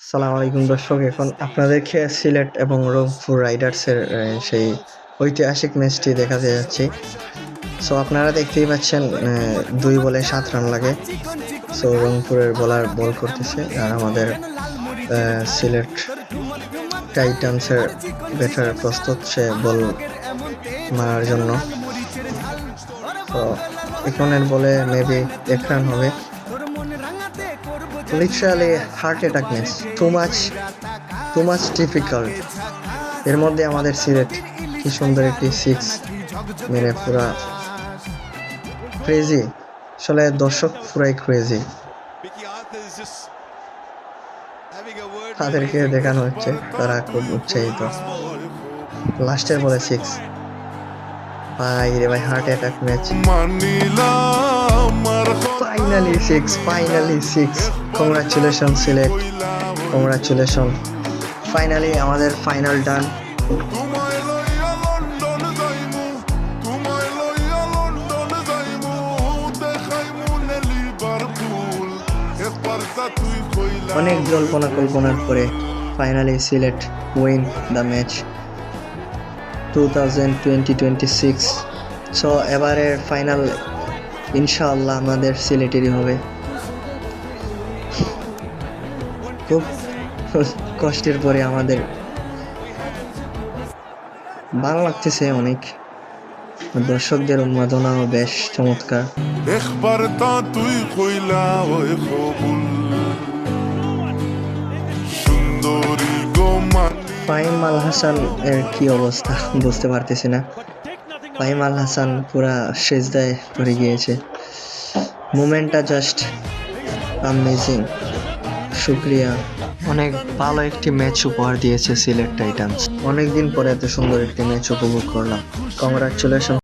সালাম আলাইকুম দর্শক, এখন আপনাদেরকে সিলেট এবং রংপুর রাইডার্সের সেই ঐতিহাসিক ম্যাচটি দেখাতে যাচ্ছি। সো আপনারা দেখতেই পাচ্ছেন দুই বলে সাত রান লাগে। সো রংপুরের বলার বল করতেছে আর আমাদের সিলেট টাইটান্সের ব্যাটার প্রস্তুত, সে বল মারার জন্য। তো এখনের বলে মেবি এক রান হবে। Literally heart attack match too much too much difficult এর মধ্যে আমাদের সিলেট, কি সুন্দর একটি সিক্স মেরে পুরা ক্রেজি আসলে দর্শক পুরাই ক্রেজি. তাদেরকে দেখানো হচ্ছে, তারা খুব উৎসাহিত। লাস্টের বলে সিক্স ভাই রে ভাই heart attack match finally six finally six congratulation select congratulation finally আমাদের ফাইনাল ডান অনেক জল্পনা কল্পনার পরে finally Sylhet win the match two thousand twenty twenty six so এবারের ফাইনাল ইনশাআল্লাহ আমাদের সিলেটেরই হবে। খুব কষ্টের পরে আমাদের। ভালো লাগতেছে অনেক। দর্শকদের উন্মাদনাও বেশ চমৎকার। একবারটা তুই কইলা ওই কবুল। সুন্দরী গো ফাহিম আল হাসান এর কি অবস্থা? বুঝতে পারতেছি না। ফাহিম আল হাসান পুরা সেজদায় পড়ে গিয়েছে। মুমেন্টটা জাস্ট আমেজিং শুক্রিয়া। অনেক ভালো একটি ম্যাচ উপহার দিয়েছে সিলেট টাইটান্স অনেকদিন পরে এত সুন্দর একটি ম্যাচ উপভোগ করলাম। কংগ্রাচুলেশন